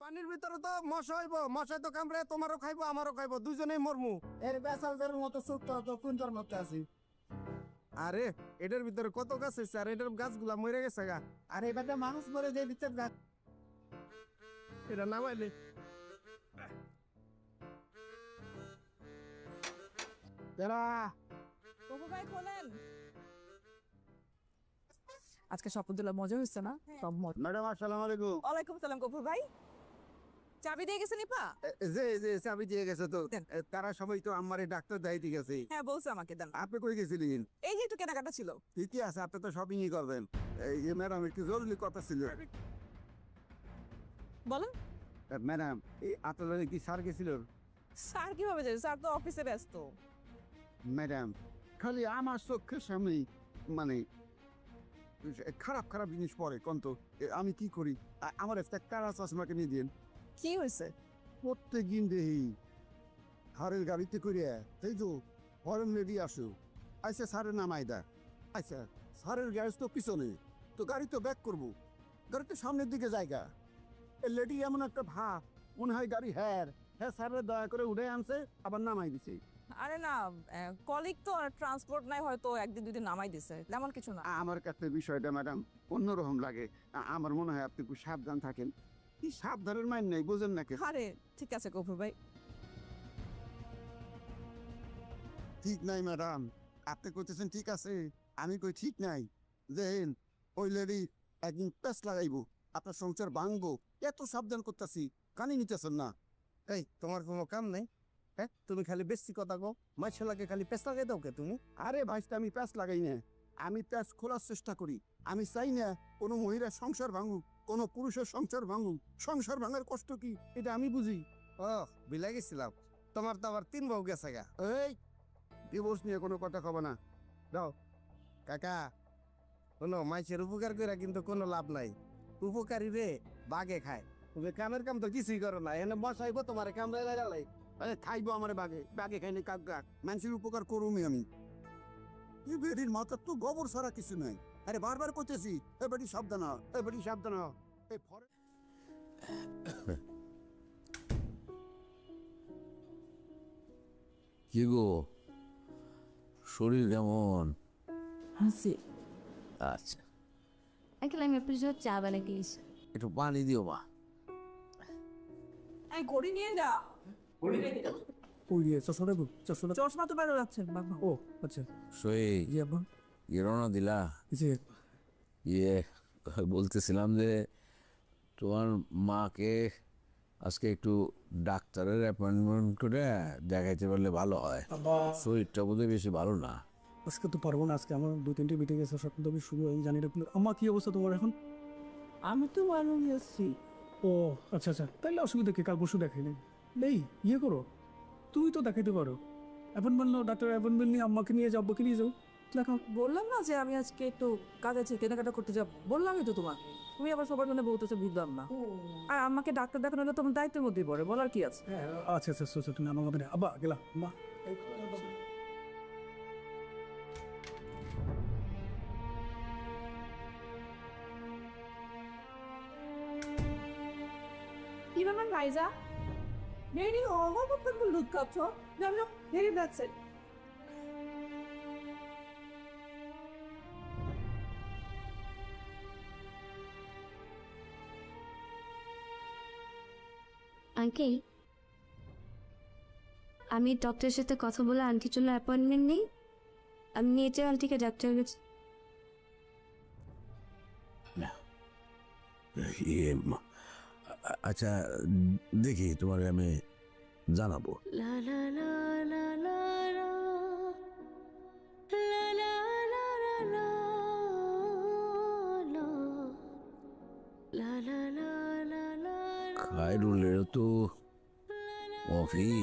পানির ভিতরে তো মশা হইব মশাই তো কামড়ে তোমারও খাইবো আমারও খাইবো দুজনেই মরমু। এর বেসালদের মতো তো কুঞ্জর মতো আছি। আরে এটার ভিতরে কত গাছ আছে আর এটার গাছগুলা মরে গেছে গা। আর এবারে মানুষ মরে যে দিতে গাছ। এটা নামাইলে বাবু ভাই খোলেন। আজকে শপথুল্লাহ মজা হচ্ছে না? সব মজা। ম্যাডাম আসসালামু আলাইকুম। ওয়ালাইকুম সালাম কপুর ভাই। চাবি দিয়ে গেছেন ইপা এ- যে যে চাবি দিয়ে গেছে তো তারা সবাই তো আমারে ডাক্তার দায়িত্ব গেছে। হ্যাঁ বলছে আমাকে দেন আপনি কই গেছিলেন? এই যে একটু কেনাকাটা ছিল। ঠিকই আছে আপনি তো শপিংই করবেন। এই যে ম্যাডাম একটু জরুরি কথা ছিল। বলেন। ম্যাডাম এই আপনার কি স্যার গেছিল? স্যার কীভাবে যাবে স্যার তো অফিসে ব্যস্ত। ম্যাডাম খালি আমার চোখের সামনে মানে খারাপ খারাপ জিনিস পড়ে কন্ত। আমি কি করি? আমার একটা কারা চশমাকে নিয়ে দিন কি হয়েছে? প্রত্যেক দিন দেহি হারের গাড়িতে করে এই তো হরেন রেডি আসো। আচ্ছা আচ্ছা স্যারের গ্যারেজ তো পিছনে তো গাড়ি তো ব্যাক করব। গাড়ি তো সামনের দিকে জায়গা। এ লেডি এমন একটা ভাব মনে হয় গাড়ি হ্যার। হ্যাঁ স্যারের দয়া করে উঠে আনছে আবার নামাই দিছে। আরে না কলিগ তো ট্রান্সপোর্ট নাই হয়তো একদিন দুদিন নামাই দিছে তেমন কিছু না। আমার কাছে বিষয়টা ম্যাডাম অন্যরকম লাগে। আমার মনে হয় আপনি একটু সাবধান থাকেন। কি সাবধানের মাইন নেই বুঝেন নাকি আরে ঠিক আছে ভাই। ঠিক নাই ম্যাডাম আপনি কইতেছেন ঠিক আছে আমি কই ঠিক নাই। দেখেন ওই লেডি একদিন পেস লাগাইবো আপনার সংসার ভাঙবো এত সাবধান করতেছি কানি নিতেছেন না। এই তোমার কোনো কাম নাই? হ্যাঁ তুমি খালি বেশি কথা কো মাইছেলাকে খালি পেস লাগাই দাও কে তুমি? আরে ভাইস্তা আমি প্যাস লাগাই না আমি প্যাস খোলার চেষ্টা করি আমি চাই না কোনো মহিলার সংসার ভাঙুক। কোনো পুরুষের সংসার ভাঙুক। সংসার ভাঙার কষ্ট কি? এটা আমি বুঝি। ও বিলাই গেছিলাম। তোমার তো আবার তিন বউ গেছে গা। এই ডিভোর্স নিয়ে কোনো কথা কব না। দাও। কাকা কোনো মাইসের উপকার করে কিন্তু কোনো লাভ নাই। উপকারী রে বাগে খায়। তুমি কামের কাম তো কিছুই করো না। এনে বসাইবো তোমার কামড়ে লাগালাই আরে খাইবো আমার বাগে। বাগে খাইনি কাক মানুষের উপকার করুমি আমি। বেরির মাথার তো গোবর ছাড়া কিছু নাই। আরে বারবার করতেছি। এ বেটি সাবধান হ, এ বেটি সাবধান হ। এই ফরে কি গো? শরীর কেমন? হাসি। আচ্ছা। আঙ্কেল আমি আপনার জন্য চা বানাই দিয়েছি। একটু পানি দিও মা। এই ঘড়ি নিয়ে যা। ওই চশমাটা চশমা তো বেরো যাচ্ছে বাবা। ও আচ্ছা। সই ইয়ে রওনা দিলা? জি। ইয়ে বলতেছিলাম যে তোমার মাকে আজকে একটু ডাক্তারের অ্যাপয়েন্টমেন্ট করে দেখাইতে পারলে ভালো হয়। শরীরটা বোধহয় বেশি ভালো না। আজকে তো পারব না আজকে আমার দু তিনটে মিটিং আছে সব তো আমি শুরু আমি জানি না কিন্তু। আমার কি অবস্থা তোমার এখন? আমি তো মানুষ আসছি ও আচ্ছা আচ্ছা। তাহলে অসুবিধা কি? কাল পরশু দেখাই নেই নেই ইয়ে করো। তুই তো দেখাইতে পারো। অ্যাপয়েন্টমেন্ট নাও ডাক্তার অ্যাপয়েন্টমেন্ট নিয়ে আম্মাকে নিয়ে যাও আব্বাকে নিয়ে যাও। দেখাও বললাম না যে আমি আজকে একটু কাজ আছে কেনাকাটা করতে যাব? বললামই তো তোমাকে তুমি আবার সবার জন্য বলতেছো বুঝলাম না। আর আমাকে ডাক্তার দেখানো হলে তোমার দায়িত্বের মধ্যেই পড়ে বলার কি আছে? হ্যাঁ আচ্ছা আচ্ছা আচ্ছা তুমি আমার হবে না আব্বা গেলাম মা। কি ব্যাপার ভাইজা? নেই আমার মতন দুধ খাচ্ছ? ভেরি ইট আঙ্কেল আমি ডক্টরের সাথে কথা বলে আন্টির জন্য অ্যাপয়েন্টমেন্ট নেই। আমি নিয়ে যাই আন্টিকে ডাক্তারের কাছে ইয়ে আচ্ছা দেখি তোমার আমি জানাব। না লা লা লা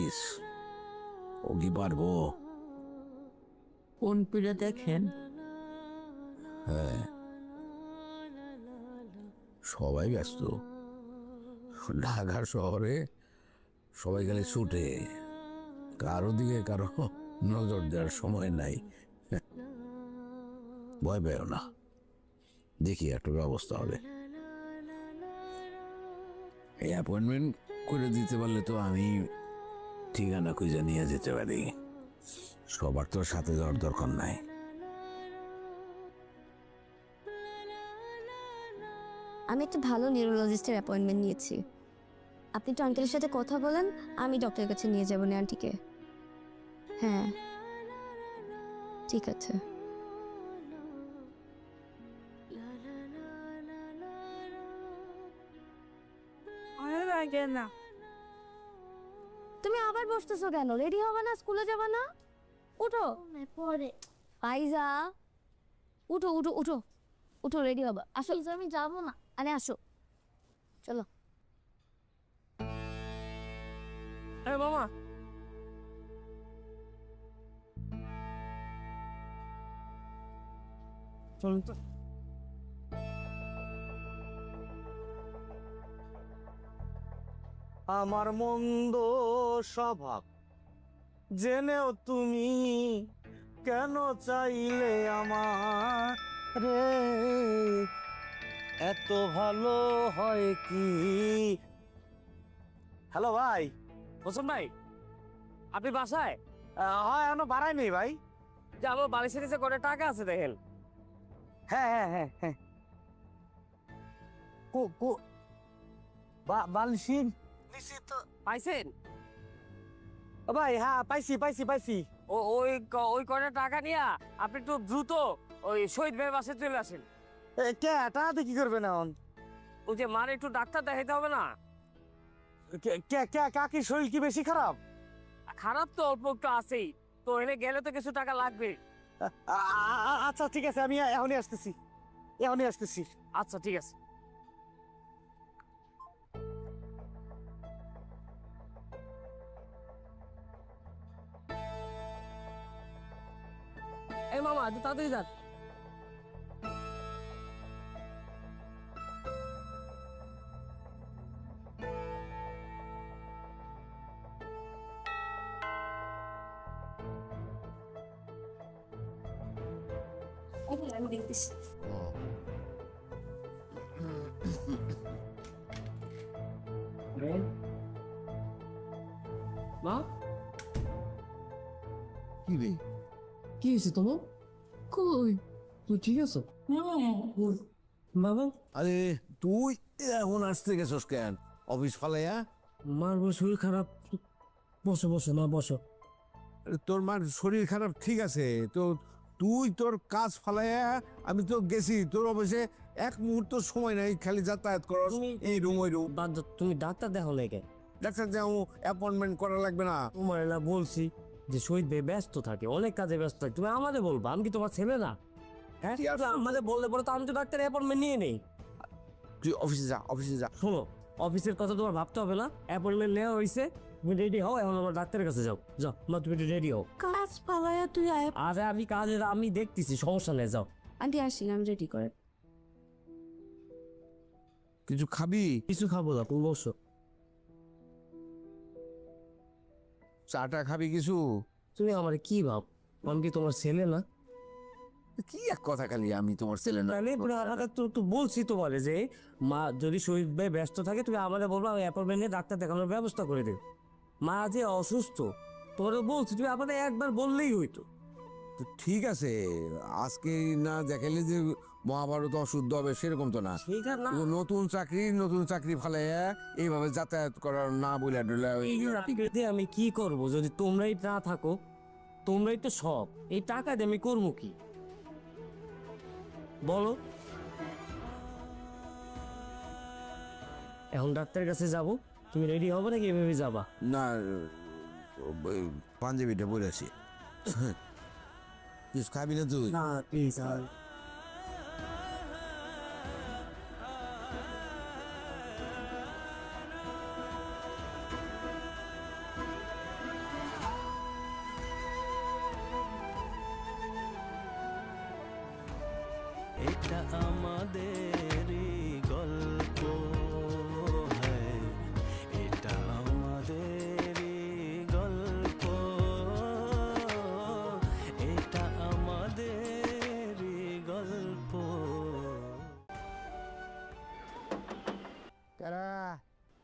অফিস ও কি পারব। কোন পিড়ে দেখেন? হ্যাঁ। সবাই ব্যস্ত। ঢাকার শহরে সবাই গেলে ছুটে। কারও দিকে কারও নজর দেওয়ার সময় নাই। ভয় পেও না। দেখি একটা ব্যবস্থা হবে। এই অ্যাপয়েন্টমেন্ট করে দিতে পারলে তো আমি ঠিকানা খুঁজে নিয়ে যেতে পারি। সবার তো সাথে যাওয়ার দরকার নাই। আমি একটা ভালো নিউরোলজিস্টের অ্যাপয়েন্টমেন্ট নিয়েছি। আপনি তো আঙ্কেলের সাথে কথা বলেন আমি ডক্টরের কাছে নিয়ে যাব না আন্টিকে হ্যাঁ। ঠিক আছে। লাগে না। তুমি আবার বসতেছো কেন? রেডি হবে না? স্কুলে যাবে না? উঠো। পরে। পাইজা উঠো উঠো উঠো। উঠো রেডি হবে। আসো। আমি যাব না। আরে আসো। চলো। আরে মামা। চলুন তো। আমার মন্দ স্বভাব। জেনেও তুমি কেন চাইলে আমার রে? এত ভালো হয় কি? হ্যালো ভাই হোসেন ভাই আপনি বাসায়? হয় এখনও বাড়ায়নি ভাই। যাব বালিশের নিচে করে টাকা আছে দেখেন। হ্যাঁ হ্যাঁ হ্যাঁ হ্যাঁ। কো কো বা তো পাইছেন? ও ভাই হ্যাঁ পাইছি পাইছি পাইছি। ও ওই ক- ওই কয়টা টাকা নিয়া আপনি একটু দ্রুত ওই শহীদ ভাই বাসে চলে আসেন। এ, কে? টাকাতে কি করবেন এখন? ওই যে মার একটু ডাক্তার দেখাইতে হবে না? কে কে শরীর কি বেশি খারাপ? খারাপ তো অল্প একটু আছেই। তো এনে গেলে তো কিছু টাকা লাগবে। আ- আ- আ- আচ্ছা ঠিক আছে আমি এখনই আসতেছি। এখনই আসতেছি। আচ্ছা ঠিক আছে। এই মামা একটু তাড়াতাড়ি যান আমি দেখতেছি মা কি রে কি হয়েছে তোমার কই তুই ঠিক আছো? বাবা? আরে তুই এখন আসতে গেছস কেন? অফিস ফালাইয়া? মার শরীর খারাপ। বসো বসো মা বসো। আরে তোর মার শরীর খারাপ ঠিক আছে। তো তুই তোর কাজ ফালাইয়া আমি তো গেছি। তোর অফিসে এক মুহূর্ত সময় নাই খালি যাতায়াত করো তুমি- এই রুম ওই রুম বাদ তুমি ডাক্তার দেখো লেগে ডাক্তার যাও অ্যাপয়েন্টমেন্ট করা লাগবে না। তোমার না বলছি যে শহীদ ভাই ব্যস্ত থাকে অনেক কাজে ব্যস্ত থাকে। তুমি আমাদের বলবা আমি কি তোমার ছেলে না? হ্যাঁ আমাদের বললে পরে তো আমি তো ডাক্তার অ্যাপয়েন্টমেন্ট নিয়ে নেই। তুই অফিসে যা অফিসে যা। শোনো অফিসের কথা তোমার ভাবতে হবে না অ্যাপয়েন্টমেন্ট নেওয়া হয়েছে তুমি রেডি হও এখন আমার ডাক্তারের কাছে যাও। যাও মা তুমি রেডি হও। কাজ পালায়া তুই আয়। আরে আমি কাজের আমি দেখতেছি সমস্যা নেই যাও। আন্টি আসি আমি রেডি করে। কিছু খাবি? কিছু খাব না তুমি বসো। চাটা খাবি কিছু? তুমি আমার কি ভাব? আমি কি তোমার ছেলে না? কি এক কথা খালি আমি তোমার ছেলে না? তাহলে তো তো বলছি তোমারে যে মা যদি শহীদ ভাই ব্যস্ত থাকে তুমি আমাদের বলব আমি অ্যাপয়েন্টমেন্ট নিয়ে ডাক্তার দেখানোর ব্যবস্থা করে দেব। মা যে অসুস্থ তোমার বলছি তুমি আমাদের একবার বললেই হইতো। তো ঠিক আছে আজকে না দেখাইলে যে মহাভারত অশুদ্ধ হবে সেরকম তো না। নতুন চাকরি নতুন চাকরি ফালাইয়া এইভাবে যাতায়াত করার না বলে ডলে আমি কি করব? যদি তোমরাই না থাকো তোমরাই তো সব। এই টাকা দিয়ে আমি করব কি? বলো। এখন ডাক্তারের কাছে যাব। তুমি রেডি হবে নাকি এভাবে যাবা? না ওই পাঞ্জাবিটা বলে আসি। কিছু খাবি না তুই? না প্লিজ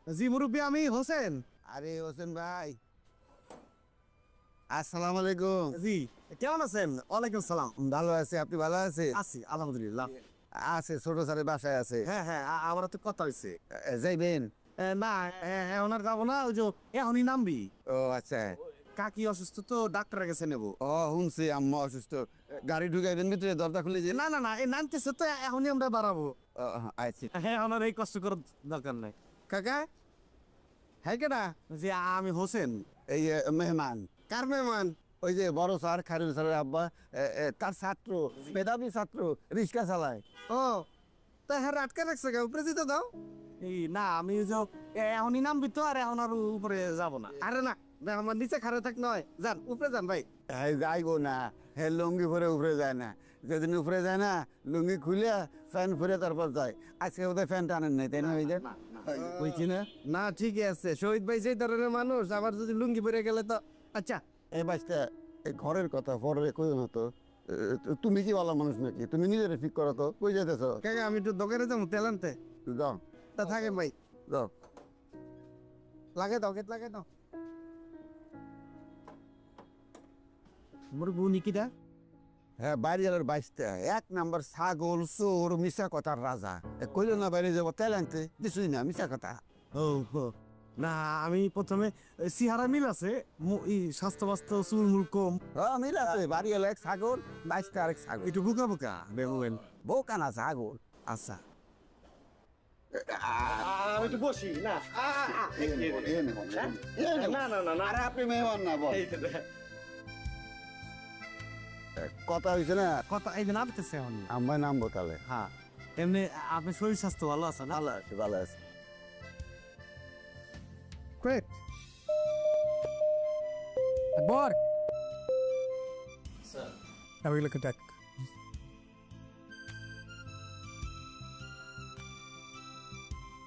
জি মুরব্বী আমি হোসেন। আরে হোসেন ভাই। আসসালামু আলাইকুম। জি কেমন আছেন? ওয়ালাইকুম সালাম। ভালো আছে আপনি ভালো আছে আছি আলহামদুলিল্লাহ। আছে ছোট স্যারের বাসায় আছে। হ্যাঁ হ্যাঁ আমার তো কথা হয়েছে যাইবেন না এখন আর যাব না ওই যে এখনই নামবি। ও আচ্ছা। কাকি অসুস্থ তো ডাক্তারের কাছে নেব। ও শুনছি আম্মা অসুস্থ। গাড়ি ঢুকাইবেন ভিতরে দরজা খুলে যে না না না এই নামতেছে তো এখনই আমরা বাড়াবো। আচ্ছা। হ্যাঁ আমার এই কষ্ট করার দরকার নাই। কাকা? হ্যাঁ কেডা? যে আমি হোসেন। এই মেহমান। কার মেহমান? ওই যে বড় স্যার খারুল স্যারের আব্বা তার ছাত্র মেধাবী ছাত্র রিক্সা চালায়। ও তা হ্যাঁ আটকে রাখছে কে উপরে দাও। এই না আমি যে এখনই নামবি তো আর এখন আর উপরে যাব না। আরে না না, আমার নিচে খারে থাক নয়। যান উপরে যান ভাই। হ্যাঁ যাইবো না। হে লুঙ্গি পরে উপরে যায় না। যেদিন উপরে যায় না লুঙ্গি খুলে ফ্যান ফুরে তারপর যায়। আজকে বোধহয় ফ্যান টানেন নাই তাই না ওই যে বুঝছি না? না ঠিকই আছে। শহীদ ভাই সেই ধরনের মানুষ আবার যদি লুঙ্গি পরে গেলে তো আচ্ছা। এই বাচ্চা এই ঘরের কথা পরে কই না তো। তুমি কি ভালো মানুষ নাকি? তুমি নিজের ঠিক করো তো। কই যেতেছ কাকা আমি একটু দোকানে যাব তেল আনতে। যাও। তা থাকেন ভাই। যাও। লাগে দাও গেট লাগে দাও। মোর বউ নিকিটা হ্যাঁ বাইরে যাওয়ার বাইশটা এক নাম্বার ছাগল চোর মিশা কথার রাজা কইলো না বাইরে যাব তেল আনতে কিছুই না মিশা কথা ও। না আমি প্রথমে সিহারা মিল আছে স্বাস্থ্য বাস্ত চুল মুল কম হ্যাঁ মিল আছে বাড়ি হলো এক ছাগল বাইশটা আরেক ছাগল একটু বুকা বুকা বেবুয়েন বউ কানা ছাগল আচ্ছা একটু বসি না না না না না আরে আপনি মেহমান না বল কথা হয়েছে না? কথা এই যে নামতেছে এখন আমরা নামবো তাহলে হ্যাঁ এমনি আপনার শরীর স্বাস্থ্য ভালো আছে না? ভালো আছে ভালো আছে। Great. বর। Now we look at that.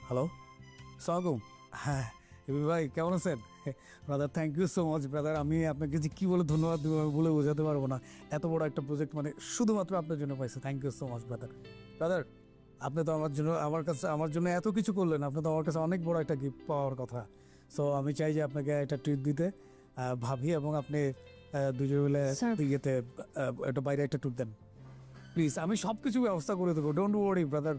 Hello? সালাম হ্যাঁ। এবি ভাই কেমন আছেন? Brother thank you so much brother আমি আপনাকে যে কী বলে ধন্যবাদ দেবো আমি বলে বোঝাতে পারব না। এত বড় একটা প্রজেক্ট মানে শুধুমাত্র আপনার জন্য পাইছে। Thank you so much brother brother আপনি তো আমার জন্য আমার কাছে আমার জন্য এত কিছু করলেন। আপনি তো আমার কাছে অনেক বড় একটা গিফট পাওয়ার কথা। সো আমি চাই যে আপনাকে একটা ট্রিট দিতে। ভাবি এবং আপনি দুজন মিলে ইয়েতে একটা বাইরে একটা ট্যুর দেন। প্লিজ আমি সব কিছু ব্যবস্থা করে দেবো। Don't worry brother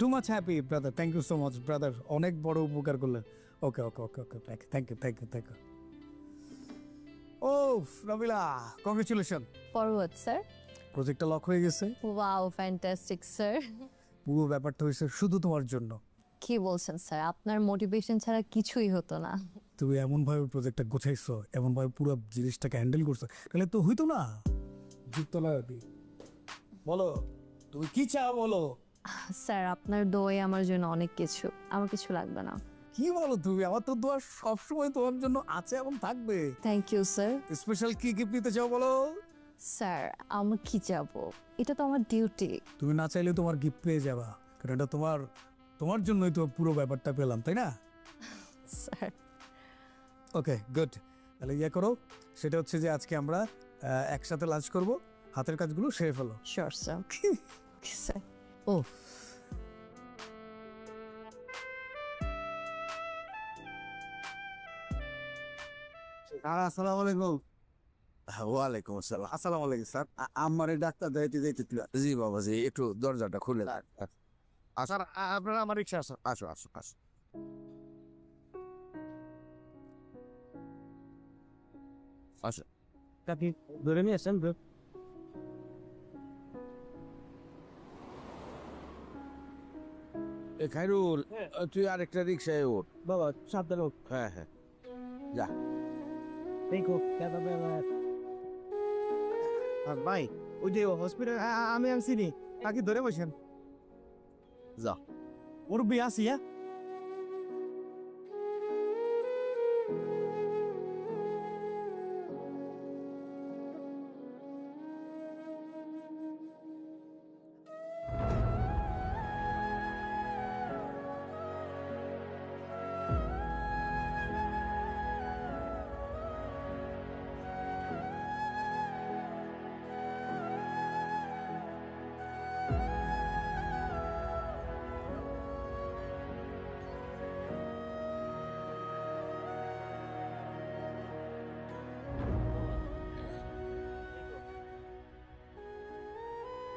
too much happy brother thank you so much brother অনেক বড় উপকার করলেন। Okay okay okay okay thank you thank you thank you ও রবিলা কংগ্রেচুলেশন ফরওয়ার্ড স্যার প্রজেক্টটা লক হয়ে গেছে। ওয়াও ফ্যান্টাস্টিক স্যার পুরো ব্যাপারটা হয়েছে শুধু তোমার জন্য। কি বলছেন স্যার আপনার মোটিভেশন ছাড়া কিছুই হতো না। তুমি এমনভাবে প্রজেক্টটা গোছাইছো এমনভাবে পুরো জিনিসটাকে হ্যান্ডেল করছ তাহলে তো হইতো না। যুক্তলা বলো তুমি কি চাও বলো? স্যার আপনার দোয়ে আমার জন্য অনেক কিছু। আমার কিছু লাগবে না। কি বলো তুমি? আমার তো দোয়া সবসময় তোমার জন্য আছে এবং থাকবে। থ্যাংক ইউ স্যার স্পেশাল কি গিফট নিতে চাও বলো? স্যার আমি কি যাব? এটা তো আমার ডিউটি তুমি না চাইলে তোমার গিফট পেয়ে যাবা। কারণ এটা তোমার তোমার জন্যই তো পুরো ব্যাপারটা পেলাম তাই না? স্যার ওকে গুড তাহলে ইয়ে করো সেটা হচ্ছে যে আজকে আমরা আহ, একসাথে লাঞ্চ করব হাতের কাজগুলো সেরে ফেলো। শিওর স্যার স্যার ও আসসালামু আলাইকুম। ওয়ালাইকুম আসসালাম। আসসালামু আলাইকুম স্যার। আমার ডাক্তার যাইতে যাইতে জি বাবা জি একটু দরজাটা খুলে স্যার। আপনারা আমার রিক্সা আসো আসো আসো আসো। আসো। আপনি ধরে নিয়ে আসেন এ খাইরুল তুই আরেকটা রিক্সায় ওঠ বাবা সাবধান হ্যাঁ হ্যাঁ। এই আর ভাই ওই যে হসপিটাল আমি আমি চিনি তাকে ধরে বসেন যা। মুরব্বী আসি হ্যাঁ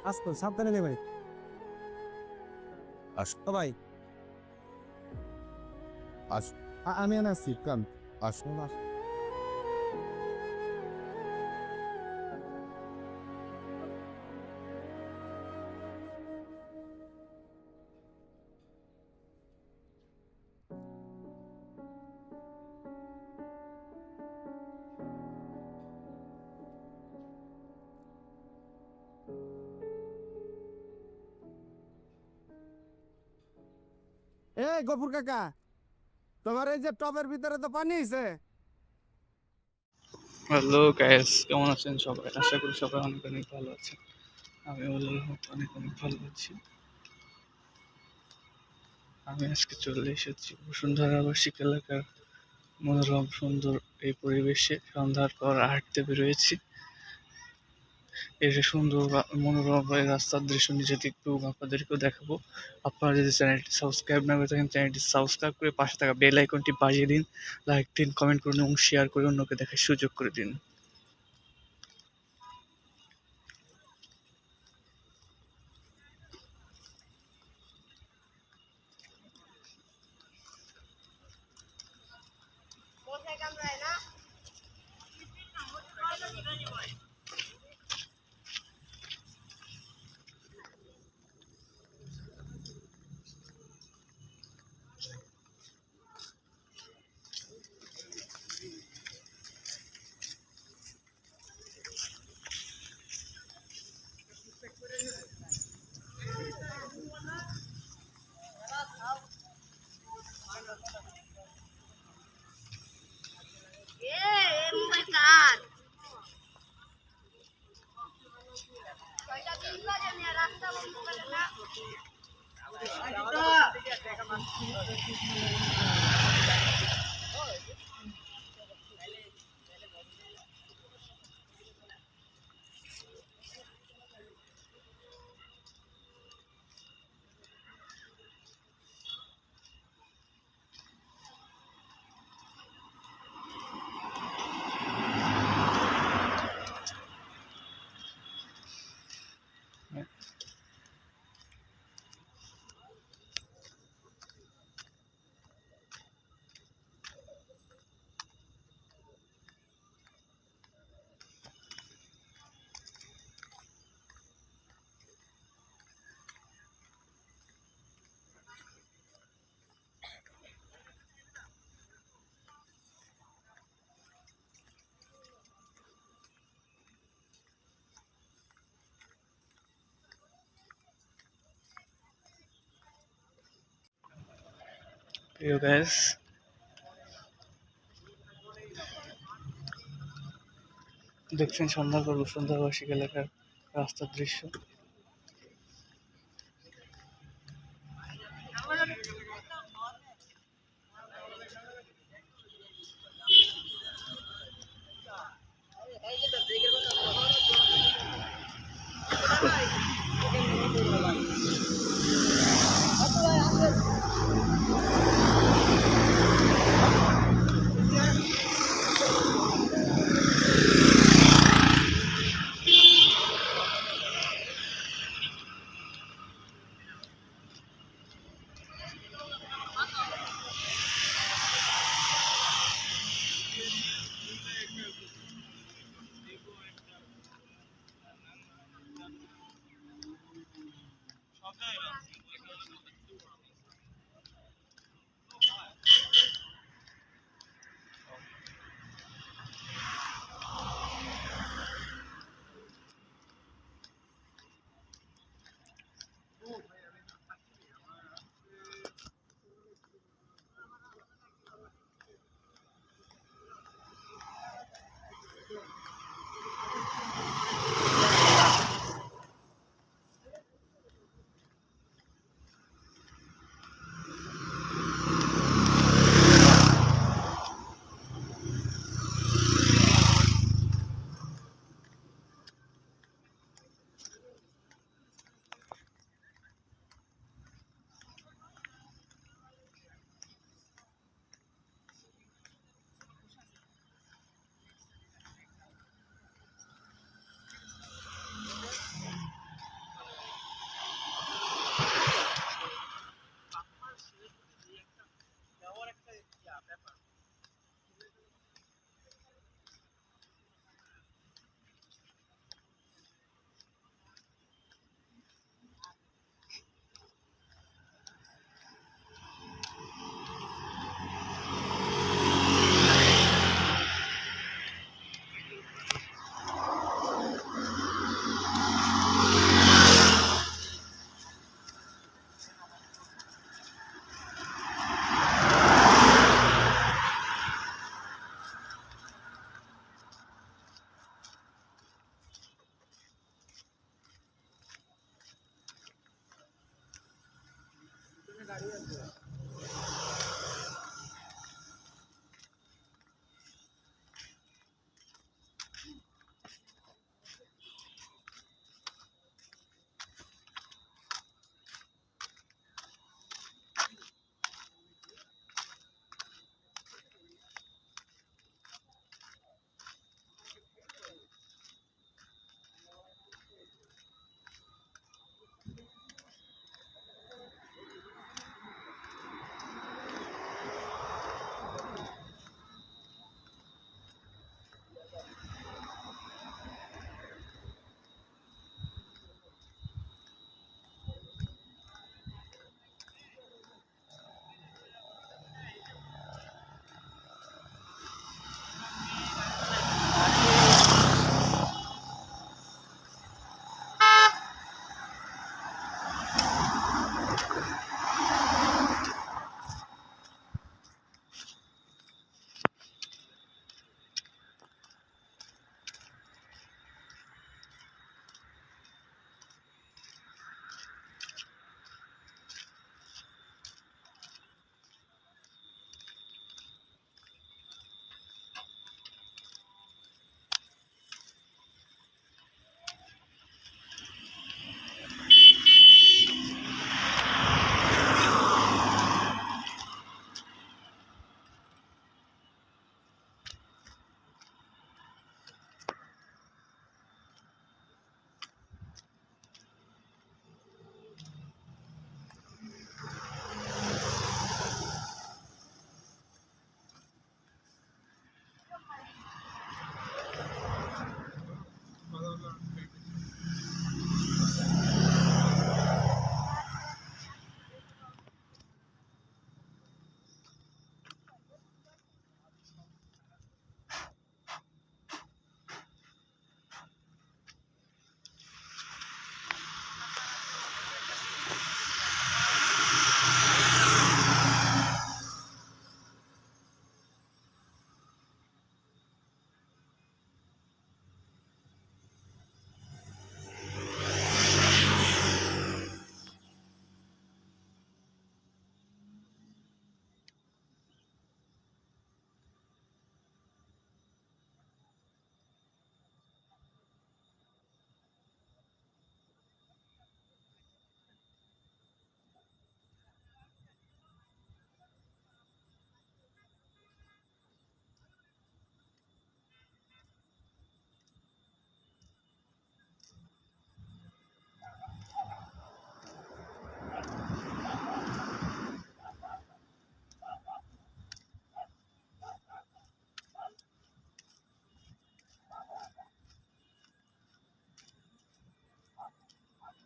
আসতো সাবধানে নেবে ভাই আস ও ভাই আস আমি আসছি কান আস এ গফুর কাকা? তোমার এই যে টবের ভিতরে তো পানি হয়েছে হ্যালো গাইস কেমন আছেন সবাই? আশা করি সবাই অনেক অনেক ভালো আছেন। আমি অনেক অনেক ভালো আছি। আমি আজকে চলে এসেছি বসুন্ধরা আবাসিক এলাকার মনোরম সুন্দর এই পরিবেশে। সন্ধ্যার পর হাঁটতে বেরোয়েছি যে সুন্দর মনোরম রাস্তার দৃশ্য নিজে এবং আপনাদেরকেও দেখাবো। আপনারা যদি চ্যানেলটি সাবস্ক্রাইব না করে থাকেন, চ্যানেলটি সাবস্ক্রাইব করে পাশে থাকা বেল আইকনটি বাজিয়ে দিন, লাইক দিন, কমেন্ট করে দিন এবং শেয়ার করে অন্যকে দেখার সুযোগ করে দিন। প্রিয় গ্যাস দেখছেন সন্ধ্যার পর বসুন্ধরাবাসিক এলাকার রাস্তার দৃশ্য।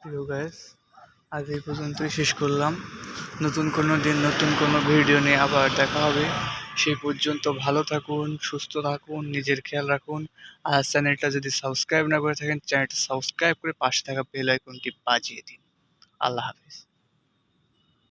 প্রিয় গাইস, আজ এই পর্যন্তই শেষ করলাম। নতুন কোনো দিন, নতুন কোনো ভিডিও নিয়ে আবার দেখা হবে। সেই পর্যন্ত ভালো থাকুন, সুস্থ থাকুন, নিজের খেয়াল রাখুন। আর চ্যানেলটা যদি সাবস্ক্রাইব না করে থাকেন, চ্যানেলটা সাবস্ক্রাইব করে পাশে থাকা বেল আইকনটি বাজিয়ে দিন। আল্লাহ হাফিজ।